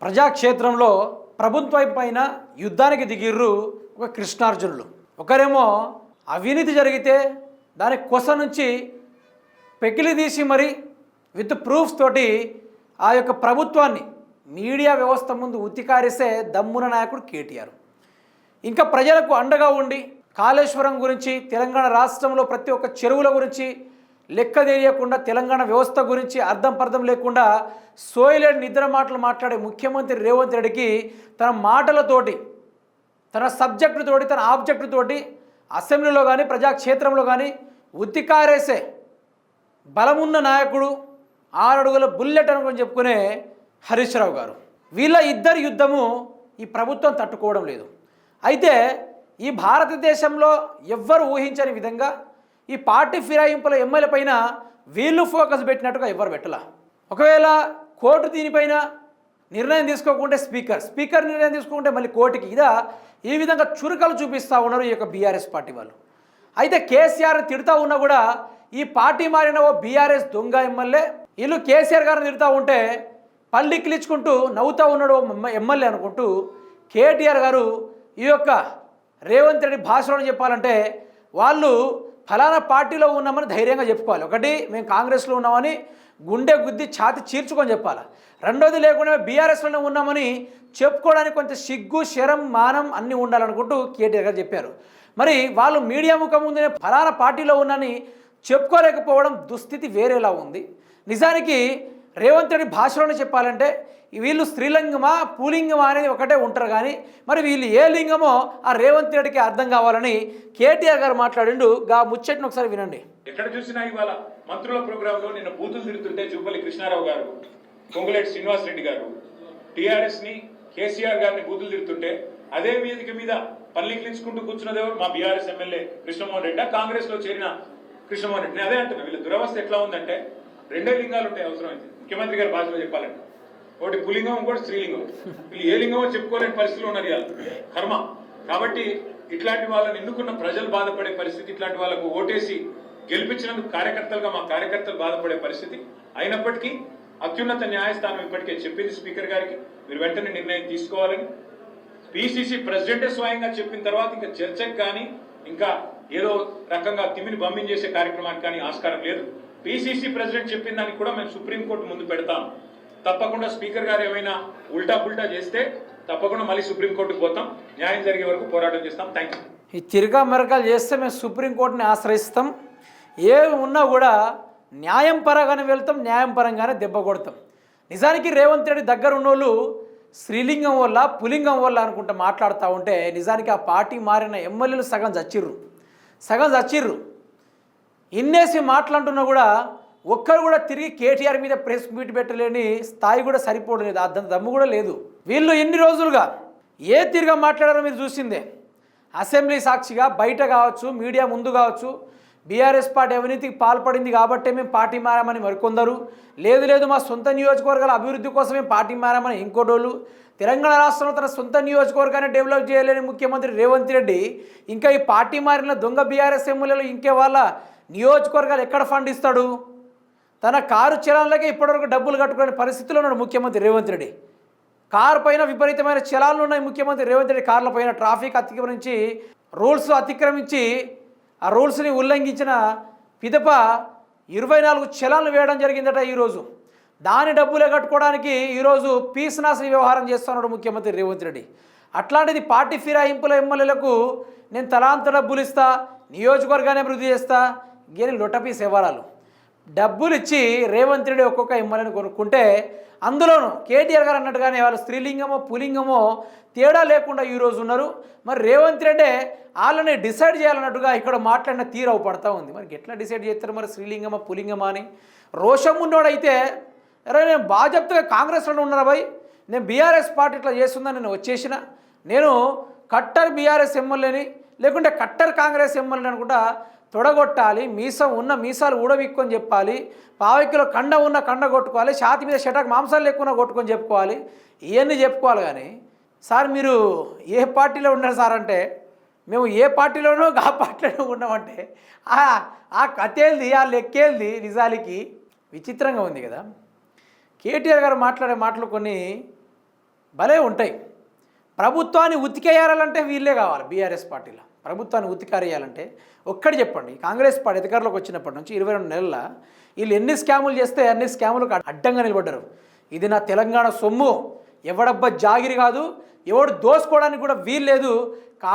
ప్రజాక్షేత్రంలో ప్రభుత్వం పైన యుద్ధానికి దిగిర్రు ఒక కృష్ణార్జునులు. ఒకరేమో అవినీతి జరిగితే దాని కొస నుంచి పెకిలి తీసి మరి విత్ ప్రూఫ్స్ తోటి ఆ యొక్క ప్రభుత్వాన్ని మీడియా వ్యవస్థ ముందు ఉతికారిసే దమ్మున నాయకుడు కేటీఆర్. ఇంకా ప్రజలకు అండగా ఉండి కాళేశ్వరం గురించి తెలంగాణ రాష్ట్రంలో ప్రతి ఒక్క చెరువుల గురించి లెక్క తెలియకుండా తెలంగాణ వ్యవస్థ గురించి అర్థం పర్థం లేకుండా సోయలేని నిద్ర మాటలు మాట్లాడే ముఖ్యమంత్రి రేవంత్ రెడ్డికి తన మాటలతోటి తన సబ్జెక్టుతోటి తన ఆబ్జెక్టుతోటి అసెంబ్లీలో కానీ ప్రజాక్షేత్రంలో కానీ ఉత్తికారేసే బలమున్న నాయకుడు ఆరడుగుల బుల్లెట్ అనుకుని చెప్పుకునే హరీష్ రావు గారు. వీళ్ళ ఇద్దరి యుద్ధము ఈ ప్రభుత్వం తట్టుకోవడం లేదు. అయితే ఈ భారతదేశంలో ఎవ్వరు ఊహించని విధంగా ఈ పార్టీ ఫిరాయింపుల ఎమ్మెల్యే పైన వీళ్ళు ఫోకస్ పెట్టినట్టుగా ఎవరు పెట్టలా. ఒకవేళ కోర్టు దీనిపైన నిర్ణయం తీసుకోకుంటే స్పీకర్ స్పీకర్ నిర్ణయం తీసుకుంటే మళ్ళీ కోర్టుకి ఇదా? ఈ విధంగా చురుకలు చూపిస్తూ ఉన్నారు ఈ యొక్క బీఆర్ఎస్ పార్టీ వాళ్ళు. అయితే కేసీఆర్ తిడుతూ ఉన్నా కూడా ఈ పార్టీ మారిన ఓ బీఆర్ఎస్ దొంగ ఎమ్మెల్యే వీళ్ళు కేసీఆర్ గారిని తిడుతూ ఉంటే పళ్ళు నవ్వుతూ ఉన్నాడు ఓ ఎమ్మెల్యే అనుకుంటూ కేటీఆర్ గారు ఈ యొక్క రేవంత్ రెడ్డి భాషలో చెప్పాలంటే వాళ్ళు ఫలానా పార్టీలో ఉన్నామని ధైర్యంగా చెప్పుకోవాలి. ఒకటి మేము కాంగ్రెస్లో ఉన్నామని గుండె గుద్ది ఛాతి చీల్చుకొని చెప్పాలి? రెండోది లేకుండా బీఆర్ఎస్లోనే ఉన్నామని చెప్పుకోవడానికి కొంచెం సిగ్గు శరం మానం అన్నీ ఉండాలనుకుంటూ కేటీఆర్ గారు చెప్పారు. మరి వాళ్ళు మీడియా ముఖం ముందునే ఫలానా పార్టీలో ఉన్నాని చెప్పుకోలేకపోవడం దుస్థితి వేరేలా ఉంది. నిజానికి రేవంత్ రెడ్డి భాషలోనే చెప్పాలంటే వీళ్ళు స్త్రీలింగమా పూలింగమా అనేది ఒకటే ఉంటారు కానీ మరి వీళ్ళు ఏ లింగమో ఆ రేవంత్ రెడ్డికి అర్థం కావాలని కేటీఆర్ గారు మాట్లాడిండు. గా ముచ్చట్ని ఒకసారి వినండి. ఎక్కడ చూసినా ఇవాళ మంత్రుల ప్రోగ్రామ్లో నిన్న బూతులు తిరుగుతుంటే జుబ్బలి కృష్ణారావు గారు పొంగులేటి శ్రీనివాస్ రెడ్డి గారు టిఆర్ఎస్ని కేసీఆర్ గారిని బూతులు తిరుగుతుంటే అదే వేదిక మీద పల్లికిలించుకుంటూ కూర్చున్నది ఎవరు? మా బీఆర్ఎస్ ఎమ్మెల్యే కృష్ణమోహన్ రెడ్డి. కాంగ్రెస్లో చేరిన కృష్ణమోహన్ రెడ్డి అదే అంటున్నా వీళ్ళ దురవస్థ ఎట్లా ఉందంటే రెండే లింగాలు ఉంటాయి అవసరం అయితే ముఖ్యమంత్రి గారి భాషలో చెప్పాలంటే. ఒకటి పులింగం ఇంకోటి స్త్రీలింగం. వీళ్ళు ఏ లింగమో చెప్పుకోలేని పరిస్థితిలో ఉన్నారు ఇవాళ. కర్మ. కాబట్టి ఇట్లాంటి వాళ్ళని ఎన్నుకున్న ప్రజలు బాధపడే పరిస్థితి ఇట్లాంటి వాళ్ళకు ఓటేసి గెలిపించినందుకు కార్యకర్తలుగా మా కార్యకర్తలు బాధపడే పరిస్థితి అయినప్పటికీ అత్యున్నత న్యాయస్థానం ఇప్పటికే చెప్పింది స్పీకర్ గారికి. మీరు వెంటనే నిర్ణయం తీసుకోవాలని. పిసిసి ప్రెసిడెంటే స్వయంగా చెప్పిన తర్వాత ఇంకా చర్చకు కానీ ఇంకా ఏదో రకంగా తిమిని పంపించేసే కార్యక్రమానికి కానీ ఆస్కారం లేదు. పిసిసి ప్రెసిడెంట్ చెప్పిన దానికి కూడా మేము సుప్రీంకోర్టు ముందు పెడతాం. తప్పకుండా స్పీకర్ గారు ఏమైనా ఉల్టా పుల్టా చేస్తే తప్పకుండా మళ్ళీ సుప్రీంకోర్టుకు పోతాం. న్యాయం జరిగే వరకు పోరాటం చేస్తాం. థ్యాంక్ ఈ తిరగా మెరకాలు చేస్తే మేము సుప్రీంకోర్టుని ఆశ్రయిస్తాం. ఏమి ఉన్నా కూడా న్యాయం పరంగానే వెళ్తాం న్యాయం పరంగానే దెబ్బ కొడతాం. నిజానికి రేవంత్ రెడ్డి దగ్గర ఉన్నోళ్ళు స్త్రీలింగం వల్ల పులింగం వల్ల అనుకుంటా మాట్లాడుతూ ఉంటే నిజానికి ఆ పార్టీ మారిన ఎమ్మెల్యేలు సగం చచ్చిర్రు. సగం చచ్చిర్రు. ఇన్నేసి మాట్లాడుతున్నా కూడా ఒక్కరు కూడా తిరిగి కేటీఆర్ మీద ప్రెస్ మీట్ పెట్టలేని స్థాయి కూడా సరిపోవడం లేదు. అర్థం దమ్ము కూడా లేదు. వీళ్ళు ఎన్ని రోజులుగా ఏ తీరుగా మాట్లాడారో మీరు చూసిందే. అసెంబ్లీ సాక్షిగా బయట కావచ్చు మీడియా ముందు కావచ్చు బీఆర్ఎస్ పార్టీ అవినీతికి పాల్పడింది కాబట్టే మేము పార్టీ మారామని మరికొందరు. లేదు లేదు మా సొంత నియోజకవర్గాల అభివృద్ధి కోసమే పార్టీ మారామని ఇంకోటోళ్ళు. తెలంగాణ రాష్ట్రంలో తన సొంత నియోజకవర్గాన్ని డెవలప్ చేయలేని ముఖ్యమంత్రి రేవంత్ రెడ్డి ఇంకా ఈ పార్టీ మారిన దొంగ బీఆర్ఎస్ ఎమ్మెల్యేలు ఇంకే వాళ్ళ నియోజకవర్గాలు ఎక్కడ ఫండ్ ఇస్తాడు? తన కారు చలాన్లకే ఇప్పటివరకు డబ్బులు కట్టుకునే పరిస్థితిలో ఉన్నాడు ముఖ్యమంత్రి రేవంత్ రెడ్డి. కారు పైన విపరీతమైన చలాన్లు ఉన్నాయి ముఖ్యమంత్రి రేవంత్ రెడ్డి కార్ల పైన ట్రాఫిక్ అతిక్రమించి రూల్స్ అతిక్రమించి ఆ రూల్స్ని ఉల్లంఘించిన పిదప ఇరవై నాలుగు చలాన్లు వేయడం జరిగిందట ఈరోజు. దాని డబ్బులే కట్టుకోవడానికి ఈరోజు పీస్నాసి వ్యవహారం చేస్తున్నాడు ముఖ్యమంత్రి రేవంత్ రెడ్డి. అట్లాంటిది పార్టీ ఫిరాయింపుల ఎమ్మెల్యేలకు నేను తలాంత డబ్బులు ఇస్తా నియోజకవర్గాన్ని అభివృద్ధి చేస్తా గేని లొట్టపీస్ వివరాలు డబ్బులు ఇచ్చి రేవంత్ రెడ్డి ఒక్కొక్క ఎమ్మెల్యేని కొనుక్కుంటే అందులోనూ కేటీఆర్ గారు అన్నట్టుగానే వాళ్ళు స్త్రీలింగమో పులింగమో తేడా లేకుండా ఈరోజు ఉన్నారు. మరి రేవంత్ రెడ్డి వాళ్ళని డిసైడ్ చేయాలన్నట్టుగా ఇక్కడ మాట్లాడిన తీరు పడతా ఉంది. మరి ఎట్లా డిసైడ్ చేస్తారు మరి స్త్రీలింగమా పులింగమా అని? రోషం ఉన్నోడైతే అరే నేను బాధ్యతగా కాంగ్రెస్లో ఉన్నారా భయ్? నేను బీఆర్ఎస్ పార్టీ ఇట్లా చేస్తుందని నేను వచ్చేసిన. నేను కట్టర్ బీఆర్ఎస్ ఎమ్మెల్యేని లేకుంటే కట్టర్ కాంగ్రెస్ ఎమ్మెల్యే అనుకుంటా తొడగొట్టాలి మీసం ఉన్న మీసాలు ఊడవిక్కొని చెప్పాలి పావకిలో కండ ఉన్న కండ కొట్టుకోవాలి ఛాతి మీద షటాక్ మాంసాలు ఎక్కువ కొట్టుకొని చెప్పుకోవాలి ఇవన్నీ చెప్పుకోవాలి కానీ సార్ మీరు ఏ పార్టీలో ఉన్నారు సార్ అంటే మేము ఏ పార్టీలోనో ఆ పార్టీలోనూ ఉన్నామంటే ఆ ఆ కథేల్ది ఆ లెక్కేల్ది నిజానికి విచిత్రంగా ఉంది కదా. కేటీఆర్ గారు మాట్లాడే మాటలు కొన్ని భలే ఉంటాయి. ప్రభుత్వాన్ని ఉతికేయాలంటే వీళ్ళే కావాలి బీఆర్ఎస్ పార్టీలో. ప్రభుత్వాన్ని ఉతికారేయాలంటే ఒక్కటి చెప్పండి. కాంగ్రెస్ పార్టీ అధికారంలోకి వచ్చినప్పటి నుంచి ఇరవై రెండు నెలల వీళ్ళు ఎన్ని స్కాములు చేస్తే అన్ని స్కాములకు అడ్డంగా నిలబడ్డారు. ఇది నా తెలంగాణ సొమ్ము. ఎవడబ్బా జాగిరి కాదు ఎవడు దోసుకోవడానికి కూడా వీల్లేదు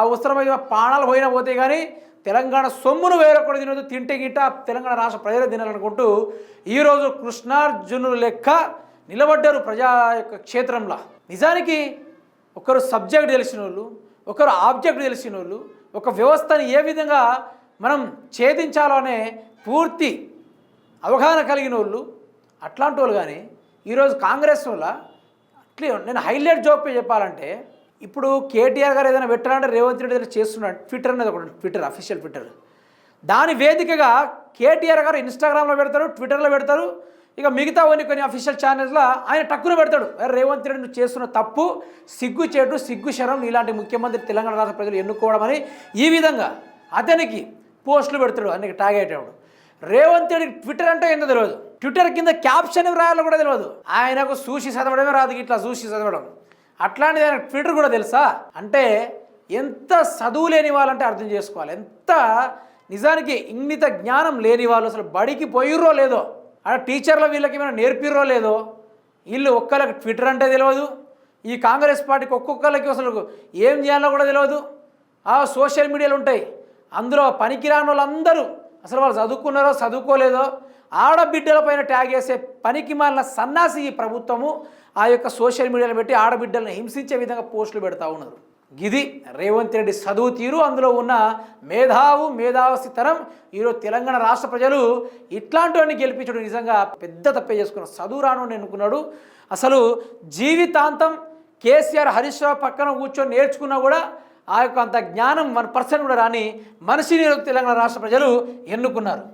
అవసరమైన ప్రాణాలు పోయినా పోతే కానీ తెలంగాణ సొమ్మును వేరొకటి తినదు తింటే గిట్ట తెలంగాణ రాష్ట్ర ప్రజలు తినాలనుకుంటూ ఈరోజు కృష్ణార్జునులు లెక్క నిలబడ్డారు ప్రజా యొక్క క్షేత్రంలో. నిజానికి ఒకరు సబ్జెక్ట్ తెలిసిన వాళ్ళు ఒకరు ఆబ్జెక్ట్ తెలిసిన వాళ్ళు ఒక వ్యవస్థని ఏ విధంగా మనం ఛేదించాలో అనే పూర్తి అవగాహన కలిగిన వాళ్ళు అట్లాంటి వాళ్ళు కానీ ఈరోజు కాంగ్రెస్ వల్ల అట్లే నేను హైలైట్ జోక్ చెప్పాలంటే ఇప్పుడు కేటీఆర్ గారు ఏదైనా పెట్టాలంటే రేవంత్ రెడ్డి ఏదైనా చేస్తున్నాడు ట్విట్టర్ అనేది ఒకటి ట్విట్టర్ అఫీషియల్ ట్విట్టర్ దాని వేదికగా కేటీఆర్ గారు ఇన్స్టాగ్రామ్లో పెడతారు ట్విట్టర్లో పెడతారు ఇక మిగతా కొన్ని కొన్ని అఫీషియల్ ఛానల్స్లో ఆయన టక్కున పెడతాడు. రేవంత్ రెడ్డి నువ్వు చేస్తున్న తప్పు సిగ్గు చేటు సిగ్గు శరం ఇలాంటి ముఖ్యమంత్రి తెలంగాణ రాష్ట్ర ప్రజలు ఎన్నుకోవడమని ఈ విధంగా అతనికి పోస్టులు పెడతాడు అతనికి ట్యాగ్ అయ్యేటప్పుడు రేవంత్ రెడ్డి ట్విట్టర్ అంటే ఏందో తెలియదు ట్విట్టర్ కింద క్యాప్షన్ రాయాలో కూడా తెలియదు ఆయనకు చూసి చదవడమే రాదు ఇట్లా చూసి చదవడం. అట్లాంటిది ఆయన ట్విట్టర్ కూడా తెలుసా? అంటే ఎంత చదువు లేని వాళ్ళంటే అర్థం చేసుకోవాలి. ఎంత నిజానికి ఇంగిత జ్ఞానం లేని వాళ్ళు అసలు బడికి పోయిర్రో లేదో. అక్కడ టీచర్లు వీళ్ళకి ఏమైనా నేర్పిర్రో లేదో? వీళ్ళు ఒక్కళ్ళకి ట్విట్టర్ అంటే తెలియదు ఈ కాంగ్రెస్ పార్టీకి ఒక్కొక్కళ్ళకి అసలు ఏం చేయాలో కూడా తెలియదు ఆ సోషల్ మీడియాలు ఉంటాయి. అందులో పనికిరాని వాళ్ళందరూ అసలు వాళ్ళు చదువుకున్నారో చదువుకోలేదో ఆడబిడ్డల పైన ట్యాగ్ వేసే పనికి మాలిన సన్నాసి ఈ ప్రభుత్వము ఆ యొక్క సోషల్ మీడియాలో పెట్టి ఆడబిడ్డలను హింసించే విధంగా పోస్టులు పెడతా ఉన్నారు. ఇది రేవంత్ రెడ్డి చదువు తీరు. అందులో ఉన్న మేధావు మేధావస్థితనం ఈరోజు తెలంగాణ రాష్ట్ర ప్రజలు ఇట్లాంటివన్నీ గెలిపించడం నిజంగా పెద్ద తప్పే చేసుకున్న చదువు రాను ఎన్నుకున్నాడు. అసలు జీవితాంతం కేసీఆర్ హరీష్ రావు పక్కన కూర్చొని నేర్చుకున్నా కూడా ఆ యొక్క అంత జ్ఞానం వన్ పర్సెంట్ కూడా రాని మనిషిని తెలంగాణ రాష్ట్ర ప్రజలు ఎన్నుకున్నారు.